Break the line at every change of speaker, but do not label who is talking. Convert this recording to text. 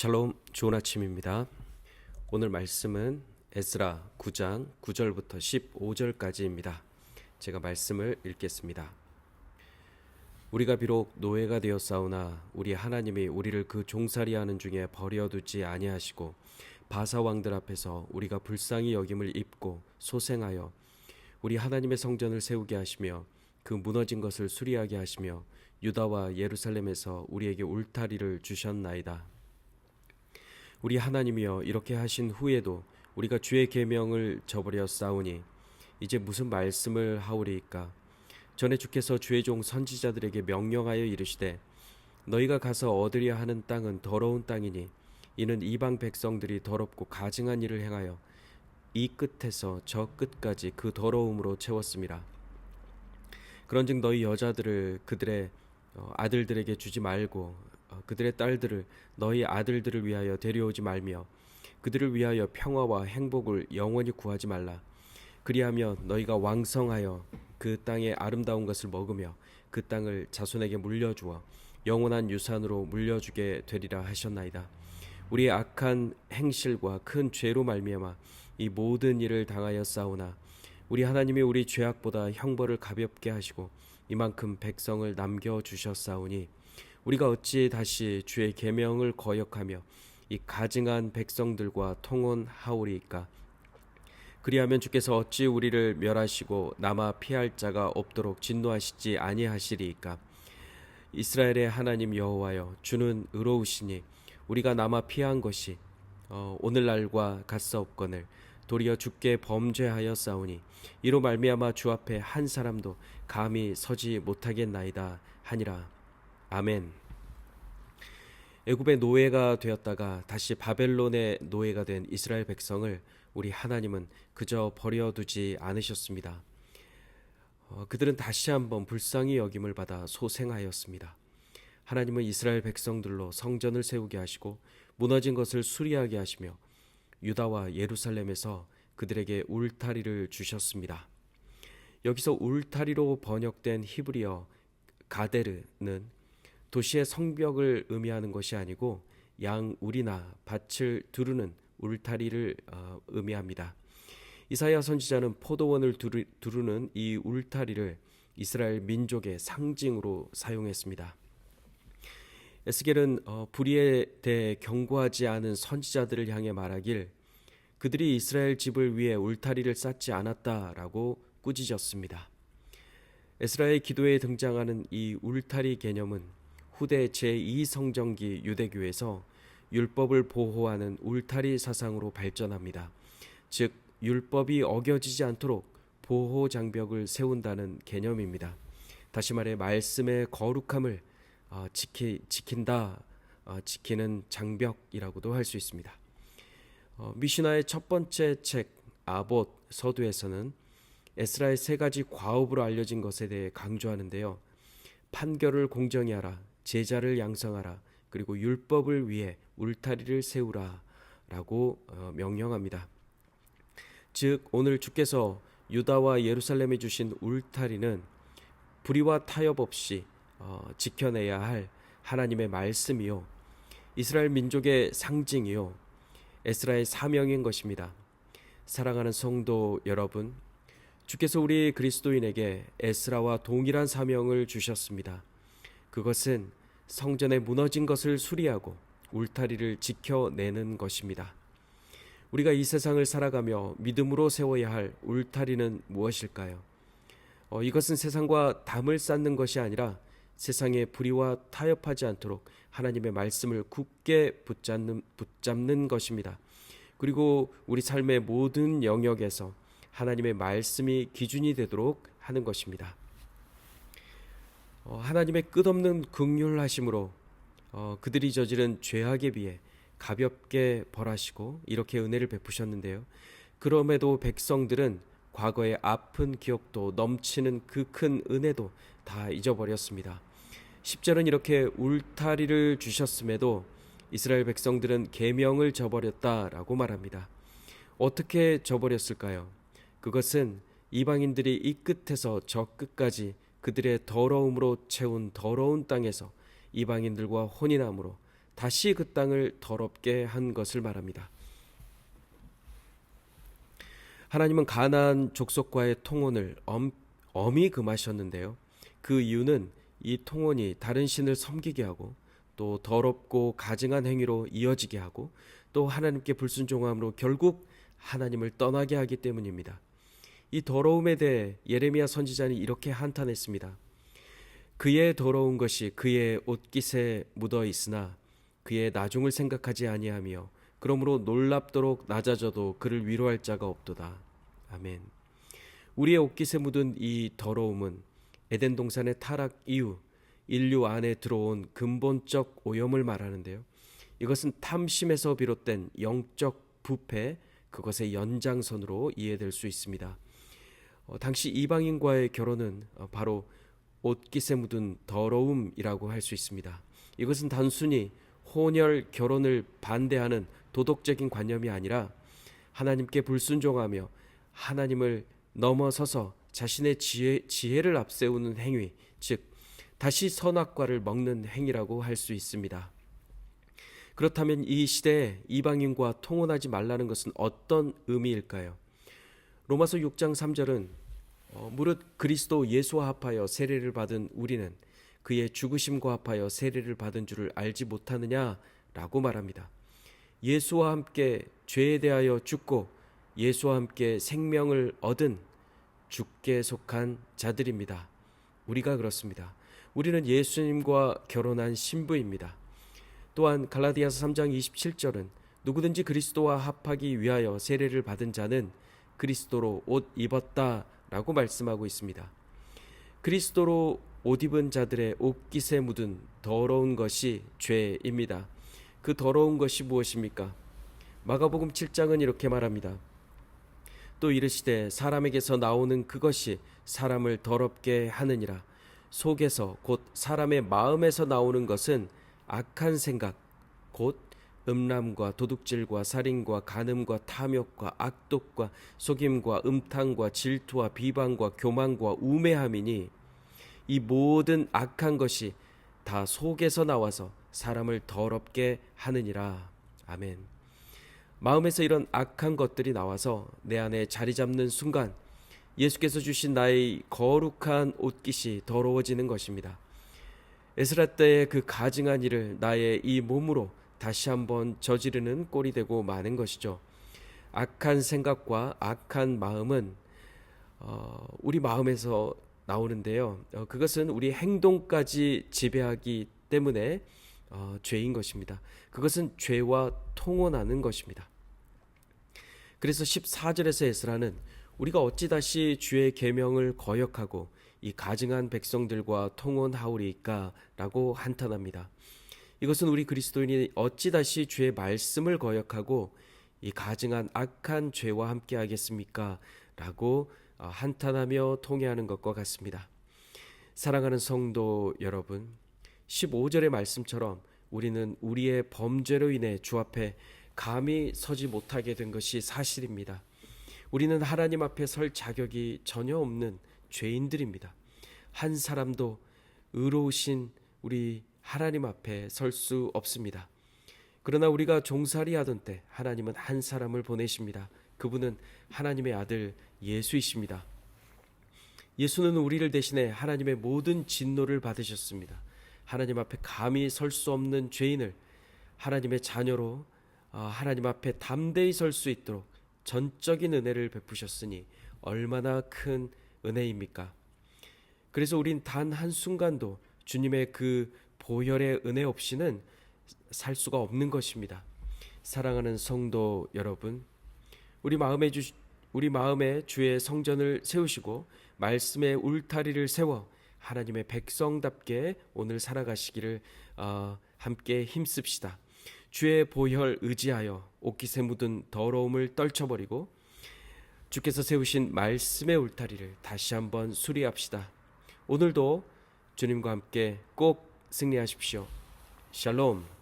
샬롬 좋은 아침입니다. 오늘 말씀은 에스라 9장 9절부터 15절까지입니다. 제가 말씀을 읽겠습니다. 우리가 비록 노예가 되었사오나 우리 하나님이 우리를 그 종살이하는 중에 버려두지 아니하시고 바사 왕들 앞에서 우리가 불쌍히 여김을 입고 소생하여 우리 하나님의 성전을 세우게 하시며 그 무너진 것을 수리하게 하시며 유다와 예루살렘에서 우리에게 울타리를 주셨나이다. 우리 하나님이여 이렇게 하신 후에도 우리가 주의 계명을 저버려 싸우니 이제 무슨 말씀을 하오리이까 전에 주께서 주의 종 선지자들에게 명령하여 이르시되 너희가 가서 얻으려 하는 땅은 더러운 땅이니 이는 이방 백성들이 더럽고 가증한 일을 행하여 이 끝에서 저 끝까지 그 더러움으로 채웠습니다. 그런즉 너희 여자들을 그들의 어, 아들들에게 주지 말고 어, 그들의 딸들을 너희 아들들을 위하여 데려오지 말며 그들을 위하여 평화와 행복을 영원히 구하지 말라. 그리하면 너희가 왕성하여 그 땅의 아름다운 것을 먹으며 그 땅을 자손에게 물려주어 영원한 유산으로 물려주게 되리라 하셨나이다. 우리의 악한 행실과 큰 죄로 말미암아 이 모든 일을 당하여 싸우나 우리 하나님이 우리 죄악보다 형벌을 가볍게 하시고 이만큼 백성을 남겨 주셨사오니 우리가 어찌 다시 주의 계명을 거역하며 이 가증한 백성들과 통혼하오리이까? 그리하면 주께서 어찌 우리를 멸하시고 남아 피할 자가 없도록 진노하시지 아니하시리이까? 이스라엘의 하나님 여호와여 주는 의로우시니 우리가 남아 피한 것이 어, 오늘날과 같사옵거늘 도리어 주께 범죄하여 싸우니 이로 말미암아 주 앞에 한 사람도 감히 서지 못하겠나이다 하니라 아멘. 애굽의 노예가 되었다가 다시 바벨론의 노예가 된 이스라엘 백성을 우리 하나님은 그저 버려두지 않으셨습니다. 어, 그들은 다시 한번 불쌍히 여김을 받아 소생하였습니다. 하나님은 이스라엘 백성들로 성전을 세우게 하시고 무너진 것을 수리하게 하시며 유다와 예루살렘에서 그들에게 울타리를 주셨습니다. 여기서 울타리로 번역된 히브리어 가데르는 도시의 성벽을 의미하는 것이 아니고 양 우리나 밭을 두르는 울타리를 어, 의미합니다. 이사야 선지자는 포도원을 두르, 두르는 이 울타리를 이스라엘 민족의 상징으로 사용했습니다. 에스겔은 어, 불의에 대해 경고하지 않은 선지자들을 향해 말하길 그들이 이스라엘 집을 위해 울타리를 쌓지 않았다라고 꾸짖었습니다. 에스라의 기도에 등장하는 이 울타리 개념은 후대 제2성정기 유대교에서 율법을 보호하는 울타리 사상으로 발전합니다. 즉 율법이 어겨지지 않도록 보호 장벽을 세운다는 개념입니다. 다시 말해 말씀의 거룩함을 어, 지키, 지킨다, 어, 지키는 장벽이라고도 할 수 있습니다. 어, 미시나의 첫 번째 책 아봇 서두에서는 에스라의 세 가지 과업으로 알려진 것에 대해 강조하는데요. 판결을 공정히 하라, 제자를 양성하라, 그리고 율법을 위해 울타리를 세우라라고 어, 명령합니다. 즉 오늘 주께서 유다와 예루살렘에 주신 울타리는 불의와 타협 없이 어, 지켜내야 할 하나님의 말씀이요 이스라엘 민족의 상징이요 에스라의 사명인 것입니다. 사랑하는 성도 여러분, 주께서 우리 그리스도인에게 에스라와 동일한 사명을 주셨습니다. 그것은 성전에 무너진 것을 수리하고 울타리를 지켜내는 것입니다. 우리가 이 세상을 살아가며 믿음으로 세워야 할 울타리는 무엇일까요? 어, 이것은 세상과 담을 쌓는 것이 아니라 세상의 불의와 타협하지 않도록 하나님의 말씀을 굳게 붙잡는, 붙잡는 것입니다. 그리고 우리 삶의 모든 영역에서 하나님의 말씀이 기준이 되도록 하는 것입니다. 어, 하나님의 끝없는 극률하심으로 어, 그들이 저지른 죄악에 비해 가볍게 벌하시고 이렇게 은혜를 베푸셨는데요. 그럼에도 백성들은 과거의 아픈 기억도 넘치는 그 큰 은혜도 다 잊어버렸습니다. 10절은 이렇게 울타리를 주셨음에도 이스라엘 백성들은 계명을 저버렸다라고 말합니다. 어떻게 저버렸을까요? 그것은 이방인들이 이 끝에서 저 끝까지 그들의 더러움으로 채운 더러운 땅에서 이방인들과 혼인함으로 다시 그 땅을 더럽게 한 것을 말합니다. 하나님은 가나안 족속과의 통혼을 엄, 엄히 금하셨는데요. 그 이유는 이 통혼이 다른 신을 섬기게 하고 또 더럽고 가증한 행위로 이어지게 하고 또 하나님께 불순종함으로 결국 하나님을 떠나게 하기 때문입니다. 이 더러움에 대해 예레미야 선지자는 이렇게 한탄했습니다. 그의 더러운 것이 그의 옷깃에 묻어 있으나 그의 나중을 생각하지 아니하며 그러므로 놀랍도록 낮아져도 그를 위로할 자가 없도다. 아멘. 우리의 옷깃에 묻은 이 더러움은 에덴 동산의 타락 이후 인류 안에 들어온 근본적 오염을 말하는데요. 이것은 탐심에서 비롯된 영적 부패 그것의 연장선으로 이해될 수 있습니다. 어, 당시 이방인과의 결혼은 어, 바로 옷깃에 묻은 더러움이라고 할 수 있습니다. 이것은 단순히 혼혈 결혼을 반대하는 도덕적인 관념이 아니라 하나님께 불순종하며 하나님을 넘어서서 자신의 지혜, 지혜를 앞세우는 행위, 즉 다시 선악과를 먹는 행위라고 할 수 있습니다. 그렇다면 이 시대에 이방인과 통혼하지 말라는 것은 어떤 의미일까요? 로마서 6장 3절은 어, 무릇 그리스도 예수와 합하여 세례를 받은 우리는 그의 죽으심과 합하여 세례를 받은 줄을 알지 못하느냐라고 말합니다. 예수와 함께 죄에 대하여 죽고 예수와 함께 생명을 얻은 죽게 속한 자들입니다. 우리가 그렇습니다. 우리는 예수님과 결혼한 신부입니다. 또한 갈라디아서 3장 27절은 누구든지 그리스도와 합하기 위하여 세례를 받은 자는 그리스도로 옷 입었다 라고 말씀하고 있습니다. 그리스도로 옷 입은 자들의 옷깃에 묻은 더러운 것이 죄입니다. 그 더러운 것이 무엇입니까? 마가복음 7장은 이렇게 말합니다. 또 이르시되 사람에게서 나오는 그것이 사람을 더럽게 하느니라. 속에서 곧 사람의 마음에서 나오는 것은 악한 생각, 곧 음란과 도둑질과 살인과 간음과 탐욕과 악독과 속임과 음탕과 질투와 비방과 교만과 우매함이니 이 모든 악한 것이 다 속에서 나와서 사람을 더럽게 하느니라. 아멘. 마음에서 이런 악한 것들이 나와서 내 안에 자리 잡는 순간 예수께서 주신 나의 거룩한 옷깃이 더러워지는 것입니다. 에스라 때의 그 가증한 일을 나의 이 몸으로 다시 한번 저지르는 꼴이 되고 마는 것이죠. 악한 생각과 악한 마음은 어, 우리 마음에서 나오는데요. 어, 그것은 우리 행동까지 지배하기 때문에 어, 죄인 것입니다. 그것은 죄와 통혼하는 것입니다. 그래서 14절에서 에스라는 우리가 어찌 다시 주의 계명을 거역하고 이 가증한 백성들과 통혼하오리까라고 한탄합니다. 이것은 우리 그리스도인이 어찌 다시 주의 말씀을 거역하고 이 가증한 악한 죄와 함께 하겠습니까? 라고 어, 한탄하며 통해하는 것과 같습니다. 사랑하는 성도 여러분, 15절의 말씀처럼 우리는 우리의 범죄로 인해 주 앞에 감히 서지 못하게 된 것이 사실입니다. 우리는 하나님 앞에 설 자격이 전혀 없는 죄인들입니다. 한 사람도 의로우신 우리 하나님 앞에 설 수 없습니다. 그러나 우리가 종살이 하던 때 하나님은 한 사람을 보내십니다. 그분은 하나님의 아들 예수이십니다. 예수는 우리를 대신해 하나님의 모든 진노를 받으셨습니다. 하나님 앞에 감히 설 수 없는 죄인을 하나님의 자녀로 어, 하나님 앞에 담대히 설 수 있도록 전적인 은혜를 베푸셨으니 얼마나 큰 은혜입니까? 그래서 우린 단 한순간도 주님의 그 보혈의 은혜 없이는 살 수가 없는 것입니다. 사랑하는 성도 여러분, 우리 마음에 주 우리 마음에 주의 성전을 세우시고 말씀의 울타리를 세워 하나님의 백성답게 오늘 살아가시기를 어, 함께 힘씁시다. 주의 보혈 의지하여 옷깃에 묻은 더러움을 떨쳐버리고 주께서 세우신 말씀의 울타리를 다시 한번 수리합시다. 오늘도 주님과 함께 꼭 승리하십시오. 샬롬.